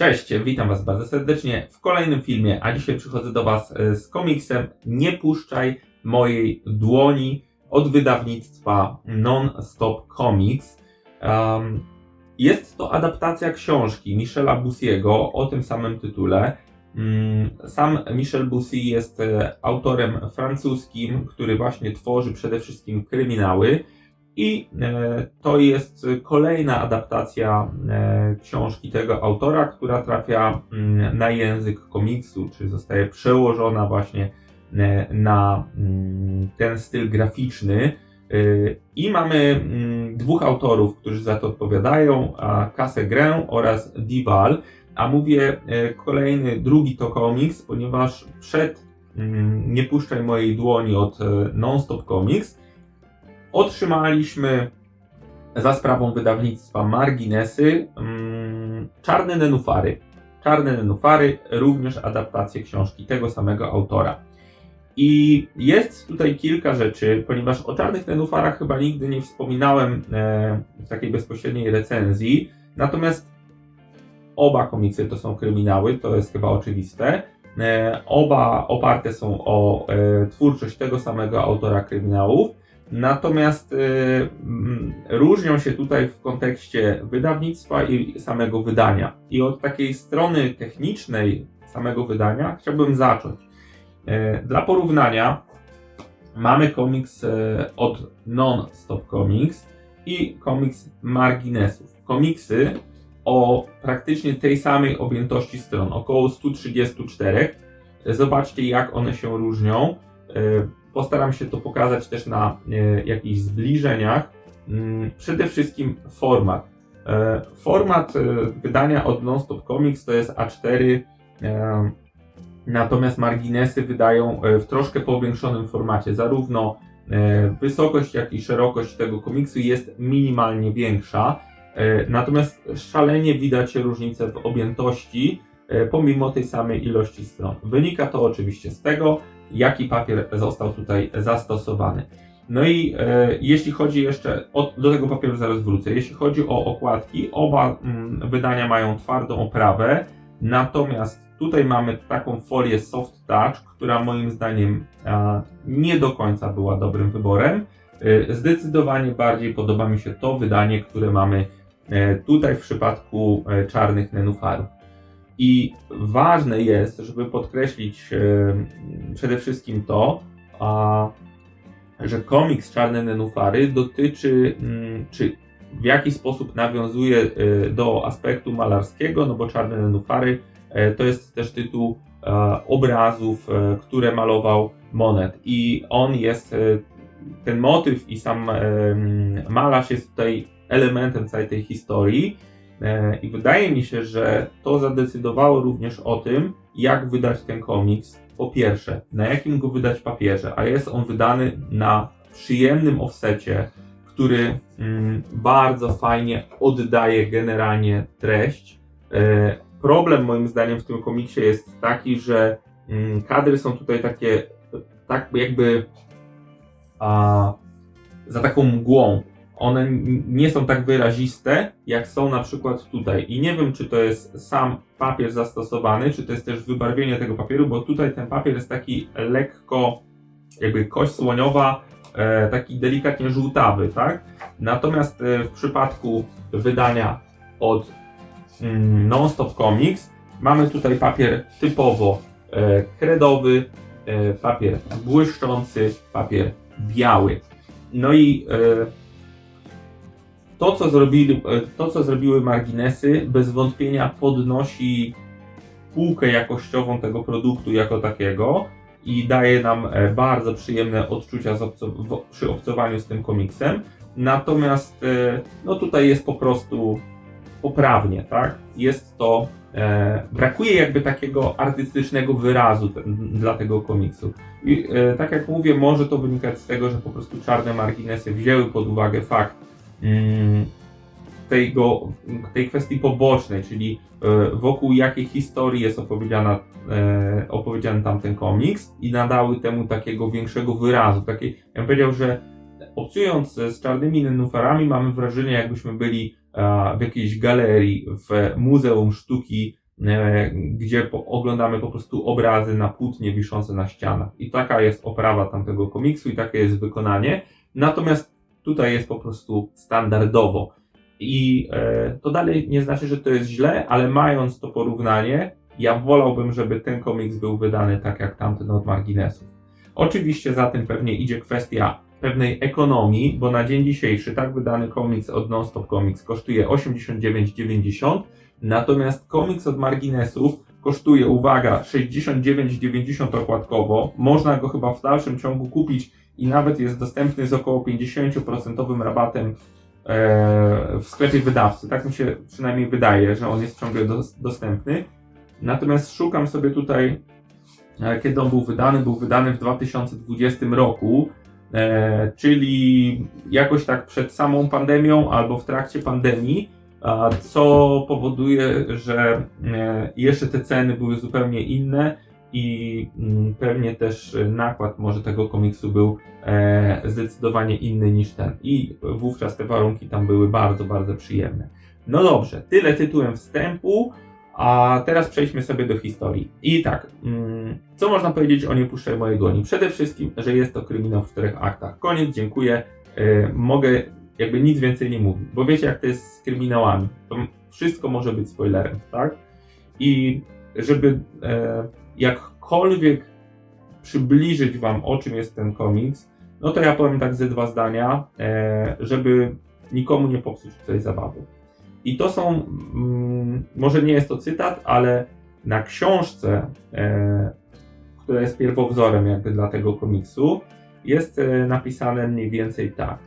Cześć, witam Was bardzo serdecznie w kolejnym filmie, a dzisiaj przychodzę do Was e, z komiksem Nie puszczaj mojej dłoni od wydawnictwa Non-Stop Comics. Um, jest to adaptacja książki Michela Bussiego o tym samym tytule. Mm, Sam Michel Bussy jest e, autorem francuskim, który właśnie tworzy przede wszystkim kryminały. I e, to jest kolejna adaptacja e, książki tego autora, która trafia mm, na język komiksu, czy zostaje przełożona właśnie e, na mm, ten styl graficzny. I mamy mm, dwóch autorów, którzy za to odpowiadają, a Cassegrain oraz Dival. A mówię kolejny, drugi to komiks, ponieważ przed Nie puszczaj mojej dłoni od Non-Stop Comics otrzymaliśmy za sprawą wydawnictwa Marginesy mm, Czarne Nenufary. Czarne Nenufary, również adaptację książki tego samego autora. I jest tutaj kilka rzeczy, ponieważ o Czarnych Nenufarach chyba nigdy nie wspominałem e, w takiej bezpośredniej recenzji. Natomiast oba komiksy to są kryminały, to jest chyba oczywiste. E, oba oparte są o e, twórczość tego samego autora kryminałów. Natomiast y, różnią się tutaj w kontekście wydawnictwa i samego wydania. I od takiej strony technicznej samego wydania chciałbym zacząć. E, Dla porównania mamy komiks e, od Non-Stop Comics i komiks Marginesów. Komiksy o praktycznie tej samej objętości stron, około 134. Zobaczcie, jak one się różnią. E, Postaram się to pokazać też na e, jakichś zbliżeniach. Mm, Przede wszystkim format. E, Format e, wydania od Nonstop Comics to jest A4, e, natomiast marginesy wydają w troszkę powiększonym formacie. Zarówno wysokość, jak i szerokość tego komiksu jest minimalnie większa. Natomiast szalenie widać różnicę w objętości, pomimo tej samej ilości stron. Wynika to oczywiście z tego, jaki papier został tutaj zastosowany. No i e, jeśli chodzi jeszcze, o, do tego papieru zaraz wrócę, jeśli chodzi o okładki, oba mm, wydania mają twardą oprawę, natomiast tutaj mamy taką folię soft touch, która moim zdaniem a, nie do końca była dobrym wyborem. E, zdecydowanie bardziej podoba mi się to wydanie, które mamy e, tutaj w przypadku e, czarnych nenufarów. I ważne jest, żeby podkreślić e, przede wszystkim to, że komiks Czarne Nenufary dotyczy, mm, czy w jaki sposób nawiązuje e, do aspektu malarskiego, no bo Czarne Nenufary e, to jest też tytuł obrazów, które malował Monet. I on jest, ten motyw i sam malarz jest tutaj elementem całej tej historii. E, I wydaje mi się, że to zadecydowało również o tym, jak wydać ten komiks. Po pierwsze, na jakim go wydać papierze, a jest on wydany na przyjemnym offsecie, który mm, bardzo fajnie oddaje generalnie treść. E, problem moim zdaniem w tym komiksie jest taki, że mm, kadry są tutaj takie, tak jakby a, za taką mgłą one nie są tak wyraziste, jak są na przykład tutaj. I nie wiem, czy to jest sam papier zastosowany, czy to jest też wybarwienie tego papieru, bo tutaj ten papier jest taki lekko, jakby kość słoniowa, e, taki delikatnie żółtawy, tak? Natomiast e, w przypadku wydania od mm, Non-Stop Comics mamy tutaj papier typowo e, kredowy, e, papier błyszczący, papier biały. No i e, to, co, zrobili, e, to, co zrobiły marginesy, bez wątpienia podnosi półkę jakościową tego produktu jako takiego i daje nam e, bardzo przyjemne odczucia obco- przy obcowaniu z tym komiksem. Natomiast e, no tutaj jest po prostu poprawnie, tak? Jest to. E, brakuje jakby takiego artystycznego wyrazu dla tego komiksu. I e, tak jak mówię, może to wynikać z tego, że po prostu czarne marginesy wzięły pod uwagę fakt, tego, tej kwestii pobocznej, czyli e, wokół jakiej historii jest opowiedziana, e, opowiedziany tamten komiks i nadały temu takiego większego wyrazu. Ja bym powiedział, że obcując z czarnymi nenufarami mamy wrażenie jakbyśmy byli e, w jakiejś galerii w Muzeum Sztuki gdzie oglądamy po prostu obrazy na płótnie wiszące na ścianach. I taka jest oprawa tamtego komiksu i takie jest wykonanie. Natomiast tutaj jest po prostu standardowo. I e, to dalej nie znaczy, że to jest źle, ale mając to porównanie, ja wolałbym, żeby ten komiks był wydany tak jak tamten od marginesów. Oczywiście za tym pewnie idzie kwestia pewnej ekonomii, bo na dzień dzisiejszy tak wydany komiks od Nonstop Comics kosztuje 89,90, natomiast komiks od marginesów kosztuje, uwaga, 69,90 okładkowo. Można go chyba w dalszym ciągu kupić i nawet jest dostępny z około 50% rabatem e, w sklepie wydawcy. Tak mi się przynajmniej wydaje, że on jest ciągle dos- dostępny. Natomiast szukam sobie tutaj, e, kiedy on był wydany. Był wydany w 2020 roku, e, czyli jakoś tak przed samą pandemią albo w trakcie pandemii, co powoduje, że jeszcze te ceny były zupełnie inne i mm, pewnie też nakład może tego komiksu był e, zdecydowanie inny niż ten. I wówczas te warunki tam były bardzo, bardzo przyjemne. No dobrze, tyle tytułem wstępu. A teraz przejdźmy sobie do historii. I tak, mm, co można powiedzieć o Nie mojej goni? Przede wszystkim, że jest to kryminał w czterech aktach. Koniec, dziękuję. E, mogę jakby nic więcej nie mówić, bo wiecie jak to jest z kryminałami. To wszystko może być spoilerem, tak? I żeby e, jakkolwiek przybliżyć wam o czym jest ten komiks, no to ja powiem tak ze dwa zdania, e, żeby nikomu nie popsuć tej zabawy. I to są, mm, może nie jest to cytat, ale na książce, e, która jest pierwowzorem jakby dla tego komiksu, jest e, napisane mniej więcej tak.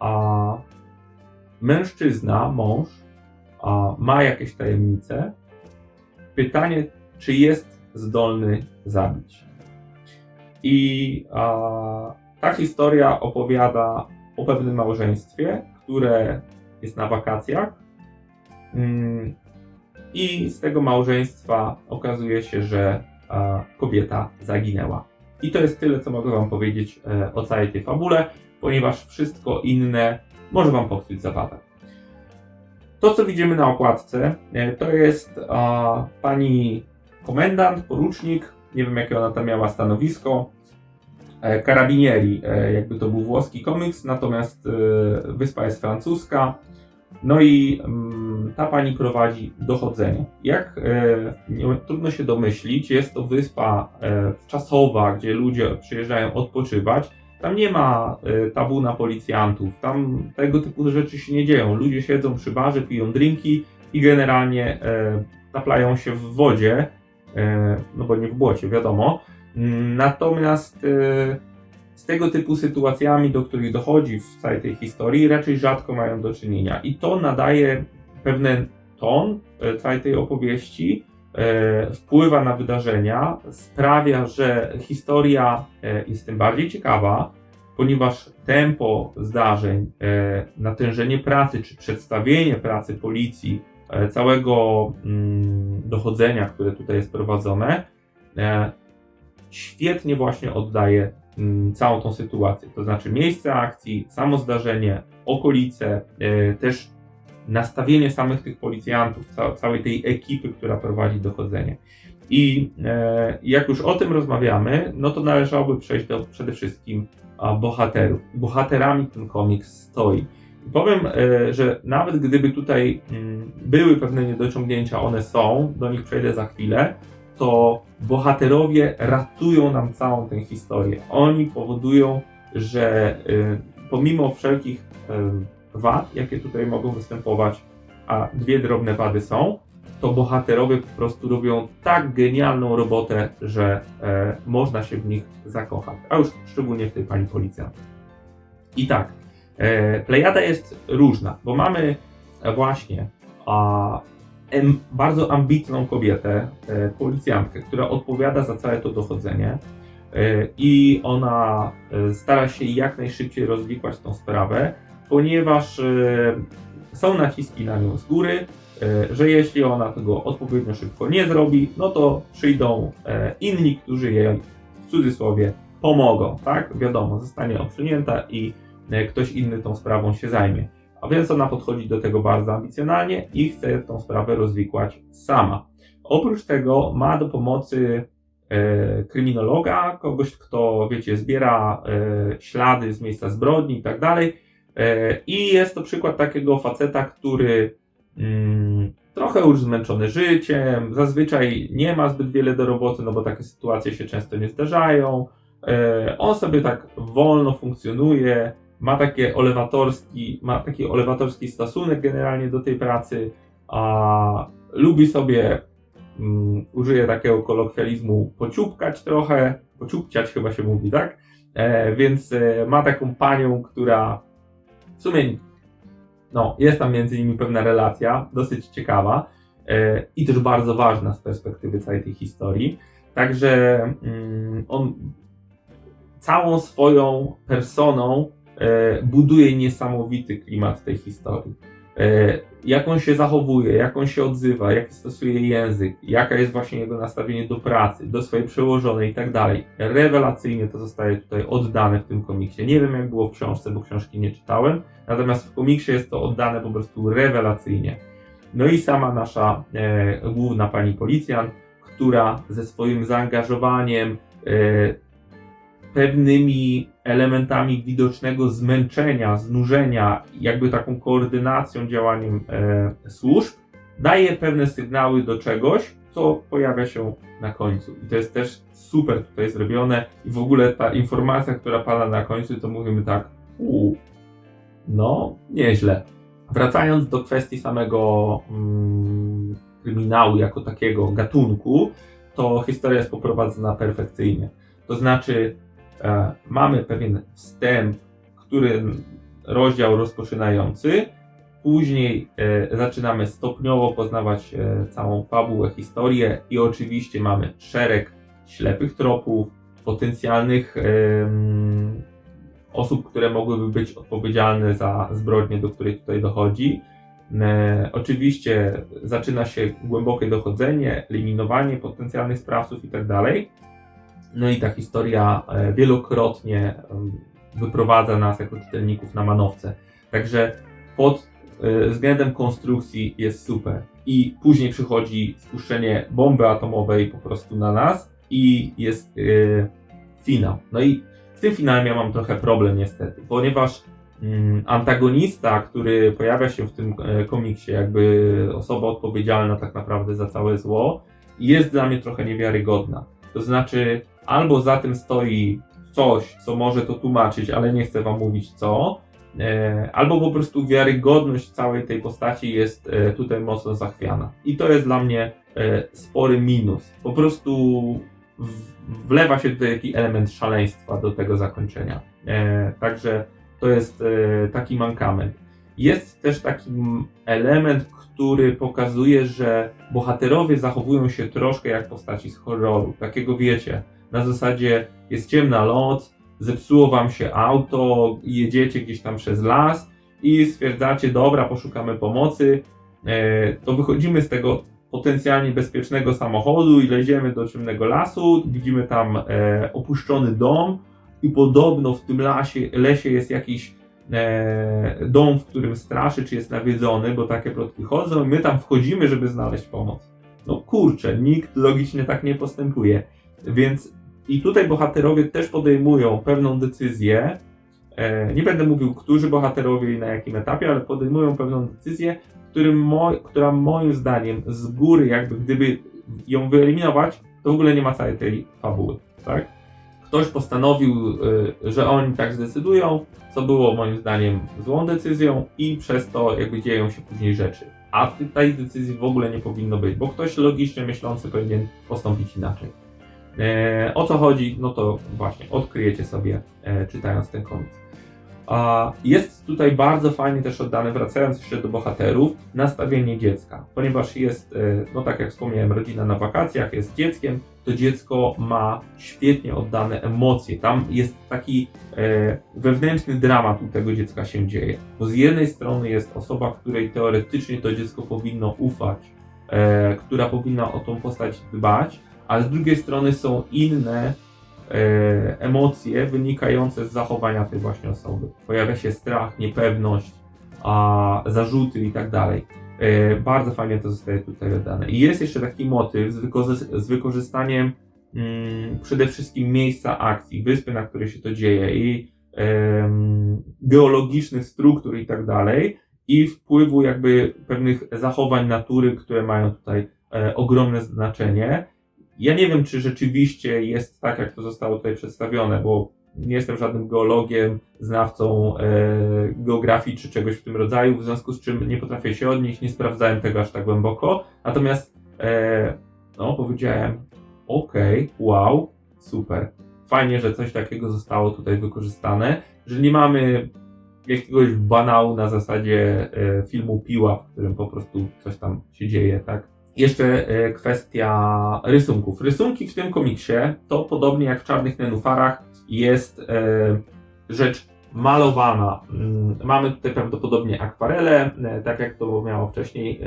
A mężczyzna, mąż, ma jakieś tajemnice. Pytanie, czy jest zdolny zabić. I a, ta historia opowiada o pewnym małżeństwie, które jest na wakacjach Mm, I z tego małżeństwa okazuje się, że e, kobieta zaginęła. I to jest tyle, co mogę Wam powiedzieć e, o całej tej fabule, ponieważ wszystko inne może Wam popsuć zabawę. To, co widzimy na okładce, e, to jest pani komendant, porucznik, nie wiem jakie ona tam miała stanowisko, karabinieri, jakby to był włoski komiks, natomiast wyspa jest francuska. No i mm, ta pani prowadzi dochodzenie. Jak e, nie, trudno się domyślić, jest to wyspa e, czasowa, gdzie ludzie przyjeżdżają odpoczywać. Tam nie ma e, tabu na policjantów, tam tego typu rzeczy się nie dzieją. Ludzie siedzą przy barze, piją drinki i generalnie e, taplają się w wodzie, e, no bo nie w błocie, wiadomo. Natomiast e, z tego typu sytuacjami, do których dochodzi w całej tej historii, raczej rzadko mają do czynienia. I to nadaje pewien ton e, całej tej opowieści, e, wpływa na wydarzenia, sprawia, że historia e, jest tym bardziej ciekawa, ponieważ tempo zdarzeń, natężenie pracy czy przedstawienie pracy policji, całego mm, dochodzenia, które tutaj jest prowadzone, świetnie właśnie oddaje Mm, całą tą sytuację. To znaczy miejsce akcji, samo zdarzenie, okolice, e, też nastawienie samych tych policjantów, całej tej ekipy, która prowadzi dochodzenie. I e, jak już o tym rozmawiamy, no to należałoby przejść do przede wszystkim bohaterów. Bohaterami ten komiks stoi. Powiem, e, że nawet gdyby tutaj mm, były pewne niedociągnięcia, one są, do nich przejdę za chwilę, to bohaterowie ratują nam całą tę historię. Oni powodują, że y, pomimo wszelkich y, wad, jakie tutaj mogą występować, a dwie drobne wady są, to bohaterowie po prostu robią tak genialną robotę, że e, można się w nich zakochać. A już szczególnie w tej pani policjant. I tak, e, plejada jest różna, bo mamy właśnie a, em, bardzo ambitną kobietę, e, policjantkę, która odpowiada za całe to dochodzenie e, i ona e, stara się jak najszybciej rozwikłać tą sprawę, ponieważ e, są naciski na nią z góry, e, że jeśli ona tego odpowiednio szybko nie zrobi, no to przyjdą e, inni, którzy jej w cudzysłowie pomogą, tak? Wiadomo, zostanie obsunięta i ktoś inny tą sprawą się zajmie. A więc ona podchodzi do tego bardzo ambicjonalnie i chce tą sprawę rozwikłać sama. Oprócz tego ma do pomocy e, kryminologa, kogoś, kto, wiecie, zbiera e, ślady z miejsca zbrodni i tak dalej. E, I jest to przykład takiego faceta, który mm, trochę już zmęczony życiem, zazwyczaj nie ma zbyt wiele do roboty, no bo takie sytuacje się często nie zdarzają. E, on sobie tak wolno funkcjonuje, ma takie olewatorski, ma taki olewatorski stosunek generalnie do tej pracy, a lubi sobie, mm, użyję takiego kolokwializmu, pociupkać trochę, pociupciać chyba się mówi, tak? E, więc e, ma taką panią, która w sumie, no, jest tam między nimi pewna relacja, dosyć ciekawa e, i też bardzo ważna z perspektywy całej tej historii. Także mm, on całą swoją personą buduje niesamowity klimat tej historii. E, jak on się zachowuje, jak on się odzywa, jaki stosuje język, jaka jest właśnie jego nastawienie do pracy, do swojej przełożonej i tak dalej. Rewelacyjnie to zostaje tutaj oddane w tym komiksie. Nie wiem jak było w książce, bo książki nie czytałem, natomiast w komiksie jest to oddane po prostu rewelacyjnie. No i sama nasza e, główna pani policjant, która ze swoim zaangażowaniem, e, pewnymi elementami widocznego zmęczenia, znużenia, jakby taką koordynacją, działaniem e, służb, daje pewne sygnały do czegoś, co pojawia się na końcu. I to jest też super tutaj zrobione. I w ogóle ta informacja, która pada na końcu, to mówimy tak, uuu, no, nieźle. Wracając do kwestii samego mm, kryminału jako takiego gatunku, to historia jest poprowadzona perfekcyjnie. To znaczy, mamy pewien wstęp, który rozdział rozpoczynający, później e, zaczynamy stopniowo poznawać e, całą fabułę, historię i oczywiście mamy szereg ślepych tropów, potencjalnych osób, które mogłyby być odpowiedzialne za zbrodnię, do której tutaj dochodzi. E, oczywiście zaczyna się głębokie dochodzenie, eliminowanie potencjalnych sprawców i tak. No i ta historia e, wielokrotnie wyprowadza nas jako czytelników na manowce. Także pod e, względem konstrukcji jest super. I później przychodzi spuszczenie bomby atomowej po prostu na nas i jest e, finał. No i z tym finałem ja mam trochę problem niestety, ponieważ mm, antagonista, który pojawia się w tym komiksie, jakby osoba odpowiedzialna tak naprawdę za całe zło, jest dla mnie trochę niewiarygodna. To znaczy, albo za tym stoi coś, co może to tłumaczyć, ale nie chcę wam mówić co, e, albo po prostu wiarygodność całej tej postaci jest e, tutaj mocno zachwiana. I to jest dla mnie e, spory minus. Po prostu wlewa się tutaj taki element szaleństwa do tego zakończenia. Także to jest taki mankament. Jest też taki element, który pokazuje, że bohaterowie zachowują się troszkę jak postaci z horroru. Takiego wiecie, na zasadzie jest ciemna noc, zepsuło wam się auto, jedziecie gdzieś tam przez las i stwierdzacie, dobra, poszukamy pomocy, e, to wychodzimy z tego potencjalnie bezpiecznego samochodu i leziemy do ciemnego lasu, widzimy tam e, opuszczony dom i podobno w tym lasie, lesie jest jakiś e, dom, w którym straszy, czy jest nawiedzony, bo takie plotki chodzą i my tam wchodzimy, żeby znaleźć pomoc. No kurczę, nikt logicznie tak nie postępuje. Więc i tutaj bohaterowie też podejmują pewną decyzję. E, nie będę mówił, którzy bohaterowie i na jakim etapie, ale podejmują pewną decyzję, mo, która moim zdaniem z góry, jakby gdyby ją wyeliminować, to w ogóle nie ma całej tej fabuły. Tak? Ktoś postanowił, y, że oni tak zdecydują, co było moim zdaniem złą decyzją, i przez to jakby dzieją się później rzeczy. A tej decyzji w ogóle nie powinno być, bo ktoś logicznie myślący powinien postąpić inaczej. E, o co chodzi, no to właśnie odkryjecie sobie e, czytając ten komiks. A jest tutaj bardzo fajnie też oddane, wracając jeszcze do bohaterów, nastawienie dziecka, ponieważ jest, e, no tak jak wspomniałem, rodzina na wakacjach, jest dzieckiem, to dziecko ma świetnie oddane emocje. Tam jest taki wewnętrzny dramat u tego dziecka się dzieje. Bo z jednej strony jest osoba, której teoretycznie to dziecko powinno ufać, która powinna o tą postać dbać, a z drugiej strony są inne e, emocje wynikające z zachowania tej właśnie osoby. Pojawia się strach, niepewność, a, zarzuty i tak dalej. E, bardzo fajnie to zostaje tutaj oddane. I jest jeszcze taki motyw z, z wykorzystaniem mm, przede wszystkim miejsca akcji, wyspy, na której się to dzieje i geologicznych struktur i tak dalej i wpływu jakby pewnych zachowań natury, które mają tutaj e, ogromne znaczenie. Ja nie wiem, czy rzeczywiście jest tak, jak to zostało tutaj przedstawione, bo nie jestem żadnym geologiem, znawcą e, geografii czy czegoś w tym rodzaju, w związku z czym nie potrafię się odnieść, nie sprawdzałem tego aż tak głęboko. Natomiast, e, no, powiedziałem, okej, wow, super. Fajnie, że coś takiego zostało tutaj wykorzystane, że nie mamy jakiegoś banału na zasadzie e, filmu Piła, w którym po prostu coś tam się dzieje, tak? Jeszcze e, kwestia rysunków. Rysunki w tym komiksie to podobnie jak w Czarnych Nenufarach jest e, rzecz malowana. Mm, Mamy tutaj prawdopodobnie akwarele, e, tak jak to miało wcześniej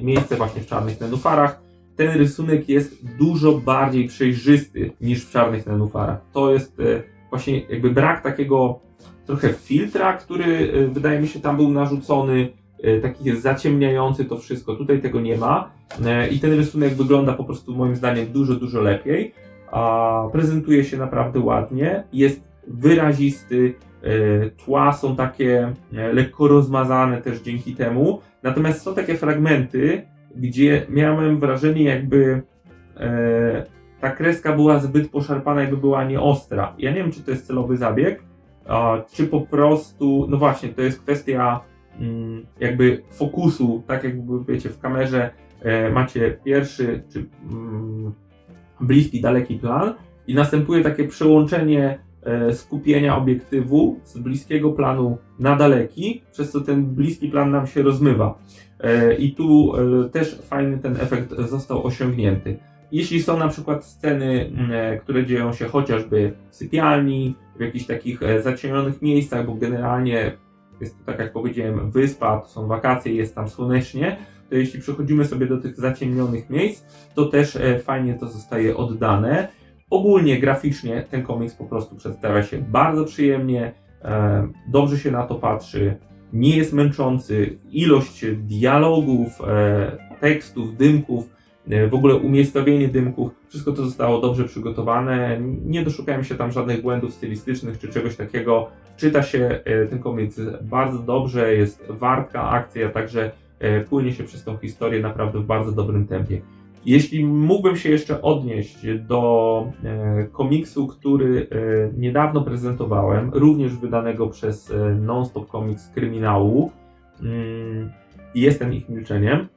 miejsce właśnie w Czarnych Nenufarach. Ten rysunek jest dużo bardziej przejrzysty niż w Czarnych Nenufarach. To jest właśnie jakby brak takiego trochę filtra, który wydaje mi się tam był narzucony, e, taki zaciemniający to wszystko. Tutaj tego nie ma E, i ten rysunek wygląda po prostu moim zdaniem dużo, dużo lepiej. Prezentuje się naprawdę ładnie, jest wyrazisty, e, tła są takie lekko rozmazane też dzięki temu. Natomiast są takie fragmenty, gdzie miałem wrażenie, jakby ta kreska była zbyt poszarpana, jakby była nieostra. Ja nie wiem, czy to jest celowy zabieg, czy po prostu, no właśnie, to jest kwestia jakby fokusu, tak jakby wiecie, w kamerze e, macie pierwszy, czy mm, bliski, daleki plan i następuje takie przełączenie e, skupienia obiektywu z bliskiego planu na daleki, przez co ten bliski plan nam się rozmywa. E, I tu też fajny ten efekt został osiągnięty. Jeśli są na przykład sceny, m, e, które dzieją się chociażby w sypialni, w jakichś takich zaciemnionych miejscach, bo generalnie jest to, tak jak powiedziałem, wyspa, to są wakacje, jest tam słonecznie, to jeśli przechodzimy sobie do tych zaciemnionych miejsc, to też e, fajnie to zostaje oddane. Ogólnie graficznie ten komiks po prostu przedstawia się bardzo przyjemnie, e, dobrze się na to patrzy, nie jest męczący, ilość dialogów, e, tekstów, dymków, w ogóle umiejscowienie dymków, wszystko to zostało dobrze przygotowane, nie doszukałem się tam żadnych błędów stylistycznych czy czegoś takiego. Czyta się e, ten komiks bardzo dobrze, jest wartka akcja, także e, płynie się przez tą historię naprawdę w bardzo dobrym tempie. Jeśli mógłbym się jeszcze odnieść do e, komiksu, który e, niedawno prezentowałem, również wydanego przez e, Nonstop Comics Kryminału, mm, jestem ich milczeniem,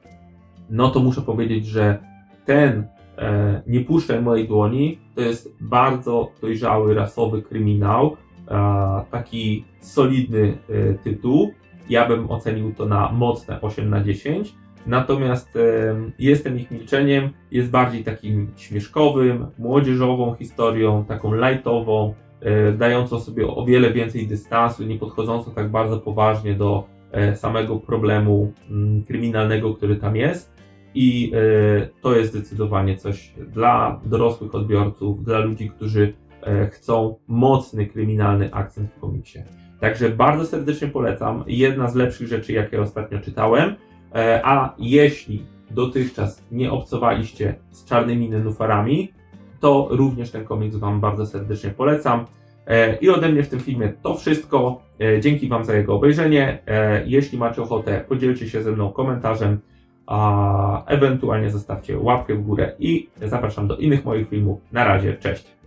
no to muszę powiedzieć, że ten e, Nie puszczaj mojej dłoni to jest bardzo dojrzały, rasowy kryminał, e, taki solidny e, tytuł. Ja bym ocenił to na mocne 8 na 10. Natomiast e, jestem ich milczeniem, jest bardziej takim śmieszkowym, młodzieżową historią, taką lightową, e, dającą sobie o wiele więcej dystansu, nie podchodzącą tak bardzo poważnie do samego problemu mm, kryminalnego, który tam jest. I e, to jest zdecydowanie coś dla dorosłych odbiorców, dla ludzi, którzy e, chcą mocny kryminalny akcent w komiksie. Także bardzo serdecznie polecam. Jedna z lepszych rzeczy, jakie ostatnio czytałem. E, A jeśli dotychczas nie obcowaliście z czarnymi nenufarami, to również ten komiks Wam bardzo serdecznie polecam. E, I ode mnie w tym filmie to wszystko. E, Dzięki Wam za jego obejrzenie. E, Jeśli macie ochotę, podzielcie się ze mną komentarzem, a ewentualnie zostawcie łapkę w górę i zapraszam do innych moich filmów. Na razie, cześć!